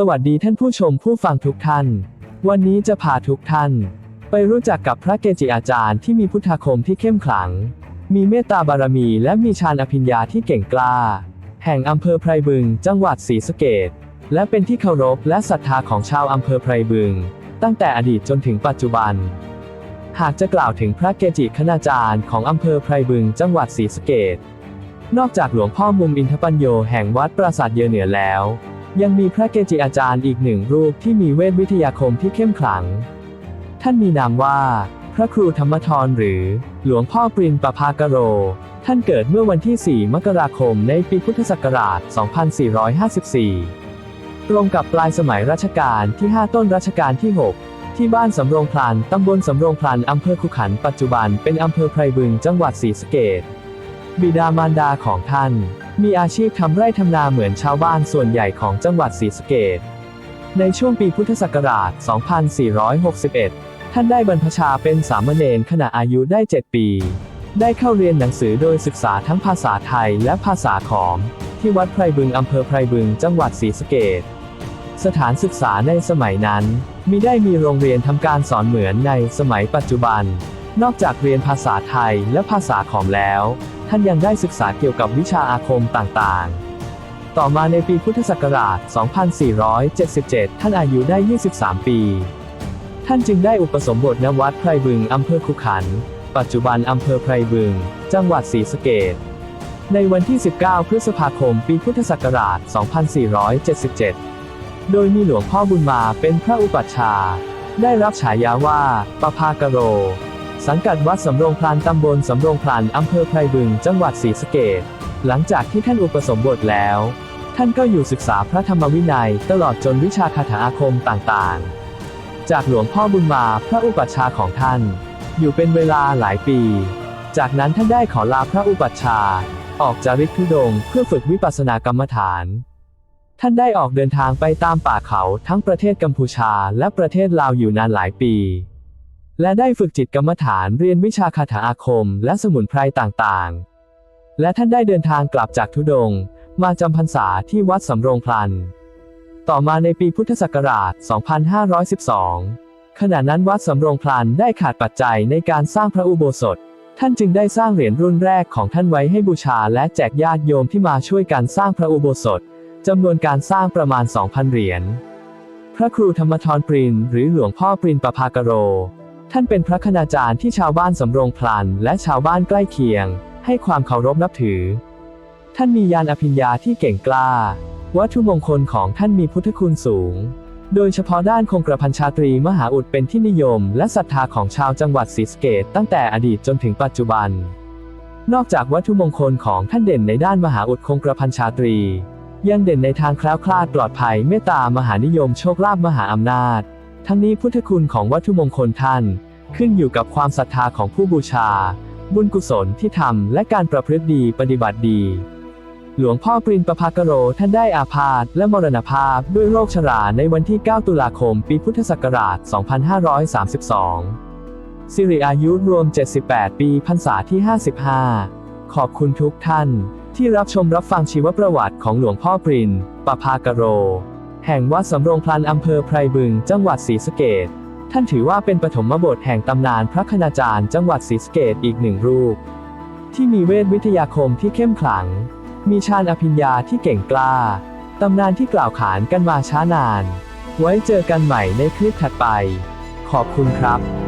สวัสดีท่านผู้ชมผู้ฟังทุกท่าน วันนี้จะพาทุกท่าน ไปรู้จักกับพระเกจิอาจารย์ที่มีพุทธาคมที่เข้มขลัง มีเมตตาบารมีและมีฌานอภิญญาที่เก่งกล้า แห่งอำเภอไพรบึง จังหวัดศรีสะเกษและเป็นที่เคารพและศรัทธาของชาวอำเภอไพรบึง ตั้งแต่อดีตจนถึงปัจจุบัน หากจะกล่าวถึงพระเกจิคณาจารย์ของอำเภอไพรบึง จังหวัดศรีสะเกษนอกจากหลวงพ่อมุมอินทปัญโยแห่งวัดปราสาทเยอเหนือแล้ว ยังมีพระเกจิอาจารย์อีกหนึ่งรูปที่มีเวทวิทยาคมที่เข้มขลัง ท่านมีนามว่า พระครูธรรมทรหรือ หลวงพ่อปรินปภากโร ท่านเกิดเมื่อวันที่ 4 มกราคมในปีพุทธศักราช 2454 ตรงกับปลายสมัยรัชกาลที่ 5 ต้นรัชกาลที่ 6 ที่บ้านสำโรงพลันตำบลสำโรงพลันอำเภอขุขันปัจจุบันเป็นอำเภอไพรบึงจังหวัดศรีสะเกษบิดามารดาของท่าน มีอาชีพทำไร่ทำนาเหมือนชาวบ้านส่วนใหญ่ของจังหวัดศรีสะเกษในช่วงปีพุทธศักราช 2461 ท่านได้บรรพชาเป็นสามเณรขณะอายุได้ 7 ปี ได้เข้าเรียนหนังสือโดยศึกษาทั้งภาษาไทยและภาษาขอม ที่วัดไพรบึงอำเภอไพรบึงจังหวัดศรีสะเกษสถานศึกษาในสมัยนั้นมิได้มีโรงเรียนทำการสอนเหมือนในสมัยปัจจุบัน นอกจากเรียนภาษาไทยและภาษาขอมแล้ว ท่านยังได้ศึกษาเกี่ยวกับวิชาอาคมต่างๆ ต่อมาในปีพุทธศักราช 2477 ท่านอายุได้ 23 ปี ท่านจึงได้อุปสมบทณวัดไพรบึงอำเภอขุขัน ปัจจุบันอำเภอไพรบึง จังหวัดศรีสะเกษในวันที่ 19 พฤษภาคม ปีพุทธศักราช 2477 โดยมีหลวงพ่อบุญมาเป็นพระอุปัชฌาย์ ได้รับฉายาว่าปภากโร สังกัดวัดสำโรงพลานตำบลสำโรงพลานอำเภอไพรบึง จังหวัดศรีสะเกษหลังจากที่ท่านอุปสมบทแล้ว ท่านก็อยู่ศึกษาพระธรรมวินัย ตลอดจนวิชาคาถาอาคมต่างๆ จากหลวงพ่อบุญมาพระอุปัชฌาย์ของท่าน อยู่เป็นเวลาหลายปี จากนั้นท่านได้ขอลาพระอุปัชฌาย์ออกจาริกธุดงเพื่อฝึกวิปัสสนากรรมฐาน ท่านได้ออกเดินทางไปตามป่าเขาทั้งประเทศกัมพูชาและประเทศลาวอยู่นานหลายปี และได้ฝึกจิตกรรมฐานเรียนวิชาคาถาอาคม และสมุนไพรต่างๆ และท่านได้เดินทางกลับจากธุดง มาจำพรรษาที่วัดสำโรงพลัน ต่อมาในปีพุทธศักราช 2512 ขณะนั้นวัดสำโรงพลันได้ขาดปัจจัยในการสร้างพระอุโบสถ ท่านจึงได้สร้างเหรียญรุ่นแรกของท่านไว้ให้บูชาและแจกญาติโยมที่มาช่วยกันสร้างพระอุโบสถจำนวนการสร้างประมาณ 2,000 เหรียญ พระครูธรรมทรปรินหรือหลวงพ่อปรินประภากโร ท่านเป็นพระคณาจารย์ที่ชาวบ้านสำโรงพลันและชาวบ้านใกล้เคียง ให้ความเคารพนับถือ ท่านมียานอภิญญาที่เก่งกล้า วัตถุมงคลของท่านมีพุทธคุณสูง โดยเฉพาะด้านคงกระพันชาตรีมหาอุดเป็นที่นิยม และศรัทธาของชาวจังหวัดศรีสะเกษตั้งแต่อดีตจนถึงปัจจุบัน นอกจากวัตถุมงคลของท่านเด่นในด้านมหาอุดคงกระพันชาตรี ยังเด่นในทางแคล้วคลาดปลอดภัยเมตตามหานิยมโชคลาภมหาอำนาจ ทั้งนี้พุทธคุณของวัตถุมงคลท่าน ขึ้นอยู่กับความศรัทธาของผู้บูชา บุญกุศลที่ทำและการประพฤติดีปฏิบัติดี หลวงพ่อปรินประภากโรท่านได้อาพาธและมรณภาพด้วยโรคชราในวันที่ 9 ตุลาคม ปีพุทธศักราช 2532 สิริอายุรวม 78 ปีพรรษาที่ 55 ขอบคุณทุกท่านที่รับชมรับฟังชีวประวัติของหลวงพ่อปรินประภากโร แห่งวัดสำโรงพลันอำเภอไพรบึง จังหวัดศรีสะเกดท่านถือว่าเป็นปฐมบทแห่งตำนานพระคณาจารย์จังหวัดศรีสะเกดอีกหนึ่งรูป ที่มีเวทวิทยาคมที่เข้มขลัง มีฌานอภิญญาที่เก่งกล้า ตำนานที่กล่าวขานกันมาช้านาน ไว้เจอกันใหม่ในคลิปถัดไป ขอบคุณครับ